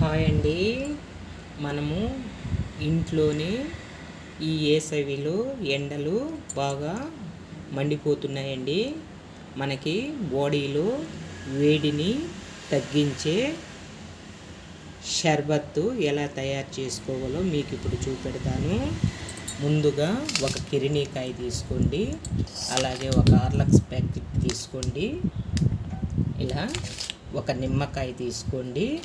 Hi అండి. మనము ఇంట్లోనే ఈ ఏసవిలో ఎండలు బాగా మండిపోతున్నాయండి. మనకి బాడీలో వేడిని తగ్గించే షర్బత్తు ఎలా తయారు చేసుకోవాలో మీకు ఇప్పుడు చూపెడతాను. ముందుగా ఒక కిరినీకాయ తీసుకోండి. అలాగే ఒక ఆర్లక్స్ ప్యాకెట్ తీసుకోండి. ఇలా ఒక నిమ్మకాయ తీసుకోండి.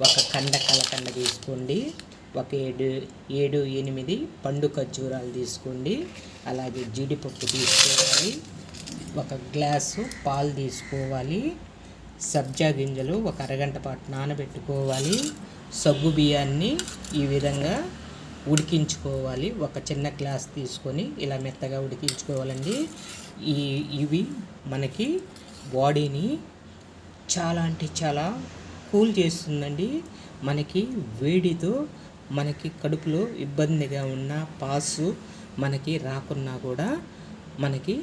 ఒక కండ కలకండ తీసుకోండి. ఒక ఏడు ఏడు ఎనిమిది పండు ఖర్జూరాలు తీసుకోండి. అలాగే జీడిపప్పు తీసుకోవాలి. ఒక గ్లాసు పాలు తీసుకోవాలి. సబ్జా గింజలు ఒక అరగంట పాటు నానబెట్టుకోవాలి. సగ్గు బియ్యాన్ని ఈ విధంగా ఉడికించుకోవాలి. ఒక చిన్న గ్లాస్ తీసుకొని ఇలా మెత్తగా ఉడికించుకోవాలండి. ఈ ఇవి మనకి బాడీని చాలా అంటే చాలా కూల్ చేస్తుందండి. మనకి వేడితో మనకి కడుపులో ఇబ్బందిగా ఉన్న పాసు మనకి రాకున్నా కూడా మనకి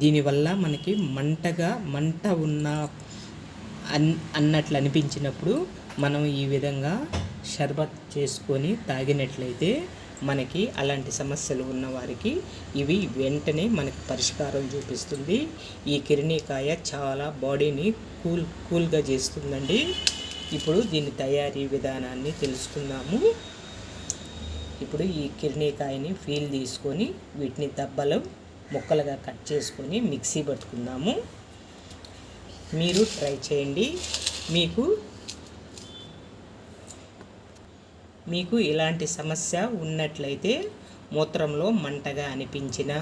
దీనివల్ల మనకి మంటగా మంట ఉన్న అన్ అన్నట్లు అనిపించినప్పుడు మనం ఈ విధంగా షర్బత్ చేసుకొని తాగినట్లయితే మనకి అలాంటి సమస్యలు ఉన్న వారికి ఇవి వెంటనే మనకి పరిష్కారం చూపిస్తుంది. ఈ కిరణికాయ చాలా బాడీని కూల్ కూల్గా చేస్తుందండి. ఇప్పుడు దీని తయారీ విధానాన్ని తెలుసుకుందాము. ఇప్పుడు ఈ కిరణికాయని ఫీల్ తీసుకొని వీటిని దెబ్బలు ముక్కలుగా కట్ చేసుకొని మిక్సీ పట్టుకుందాము. మీరు ట్రై చేయండి. మీకు మీకు ఇలాంటి సమస్య ఉన్నట్లయితే మూత్రంలో మంటగా అనిపించిన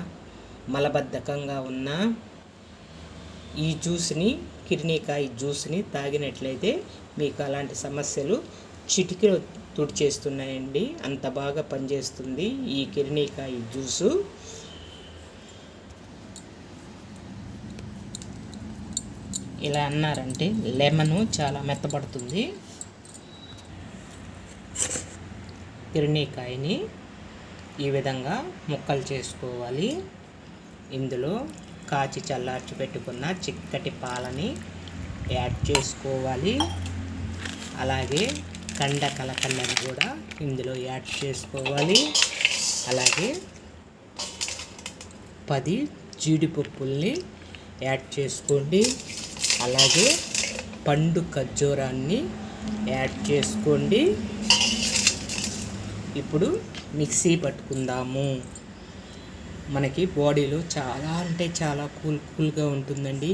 మలబద్ధకంగా ఉన్న ఈ జ్యూస్ని కిడ్నీకాయ జ్యూస్ని తాగినట్లయితే మీకు అలాంటి సమస్యలు చిటికలో తుడిచేస్తున్నాయండి. అంత బాగా పనిచేస్తుంది ఈ కిడ్నీకాయ జ్యూసు. ఇలా అన్నారంటే లెమను చాలా మెత్తపడుతుంది కిరణీకాయని ఈ విధంగా ముక్కలు చేసుకోవాలి. ఇందులో కాచి చల్లార్చి పెట్టుకున్న చిక్కటి పాలని యాడ్ చేసుకోవాలి. అలాగే కండ కలకండని కూడా ఇందులో యాడ్ చేసుకోవాలి. అలాగే పది జీడిపప్పుల్ని యాడ్ చేసుకోండి. అలాగే పండు ఖర్జూరాన్ని యాడ్ చేసుకోండి. ఇప్పుడు మిక్సీ పట్టుకుందాము. మనకి బాడీలో చాలా అంటే చాలా కూల్ కూల్గా ఉంటుందండి.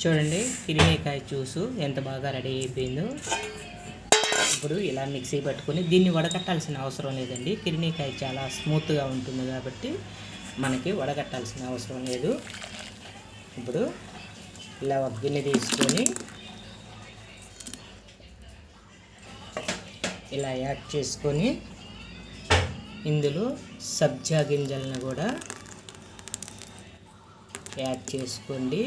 చూడండి కిరినేకాయ జ్యూసు ఎంత బాగా రెడీ అయిపోయిందో. ఇప్పుడు ఇలా మిక్సీ పట్టుకొని దీన్ని వడకట్టాల్సిన అవసరం లేదండి. కిరినీకాయ చాలా స్మూత్గా ఉంటుంది కాబట్టి మనకి వడగట్టాల్సిన అవసరం లేదు. ఇప్పుడు ఇలా ఒక గిన్నె తీసుకొని ఇలా యాడ్ చేసుకొని ఇందులో సబ్జా గింజలను కూడా యాడ్ చేసుకోండి.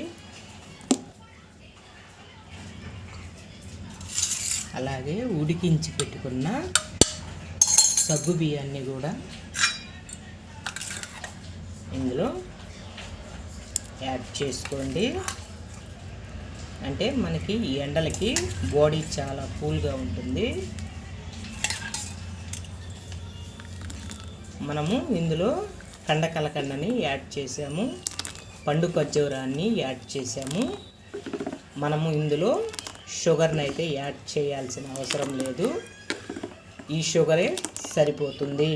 అలాగే ఉడికించి పెట్టుకున్న సగ్గు బియ్యాన్ని కూడా ఇందులో యాడ్ చేసుకోండి. అంటే మనకి ఈ ఎండలకి బాడీ చాలా కూల్గా ఉంటుంది. మనము ఇందులో కండ కలకండని యాడ్ చేసాము. పండు ఖర్జూరాన్ని యాడ్ చేసాము. మనము ఇందులో షుగర్ని అయితే యాడ్ చేయాల్సిన అవసరం లేదు. ఈ షుగరే సరిపోతుంది.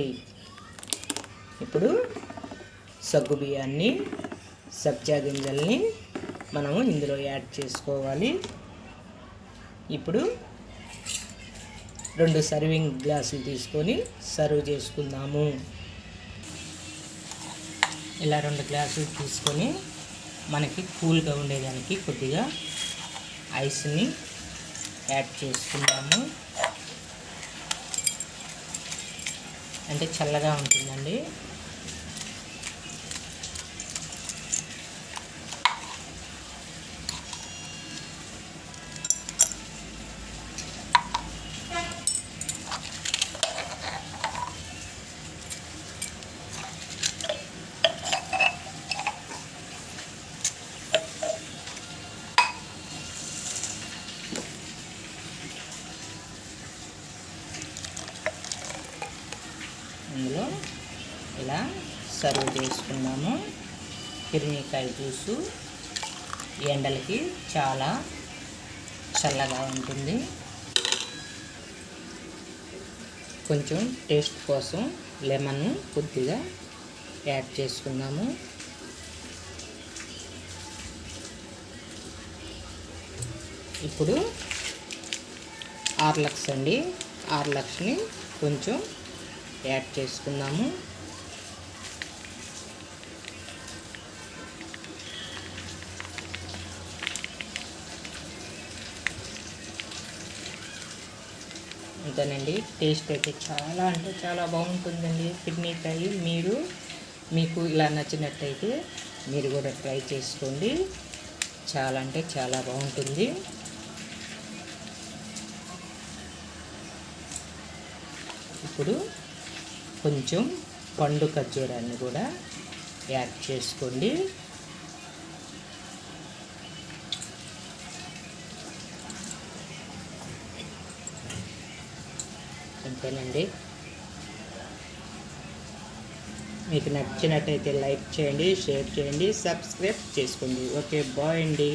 ఇప్పుడు సగ్గు బియ్యాన్ని సబ్జా గింజల్ని మనము ఇందులో యాడ్ చేసుకోవాలి. ఇప్పుడు రెండు సర్వింగ్ గ్లాసులు తీసుకొని సర్వ్ చేసుకుందాము. ఇలా రెండు గ్లాసులు తీసుకొని మనకి కూల్గా ఉండేదానికి కొద్దిగా ఐస్ని యాడ్ చేసుకుందాము అంటే చల్లగా ఉంటుందండి. అందులో ఇలా సర్వ్ చేసుకున్నాము కిరినీకాయ జ్యూసు ఎండలకి చాలా చల్లగా ఉంటుంది. కొంచెం టేస్ట్ కోసం లెమన్ కొద్దిగా యాడ్ చేసుకున్నాము ఇప్పుడు ఆర్లక్స్ అండి. ఆర్లక్స్ని కొంచెం యాడ్ చేసుకున్నాము అంతేనండి టేస్ట్ అయితే చాలా అంటే చాలా బాగుంటుందండి. కిడ్నీకాయ మీరు మీకు ఇలా నచ్చినట్టయితే మీరు కూడా ట్రై చేసుకోండి. చాలా అంటే చాలా బాగుంటుంది. ఇప్పుడు కొంచెం పండు ఖర్జూరాన్ని కూడా యాడ్ చేసుకోండి. అంతేనండి. మీకు నచ్చినట్టయితే లైక్ చేయండి షేర్ చేయండి సబ్స్క్రైబ్ చేసుకోండి. ఓకే బాయ్ అండి.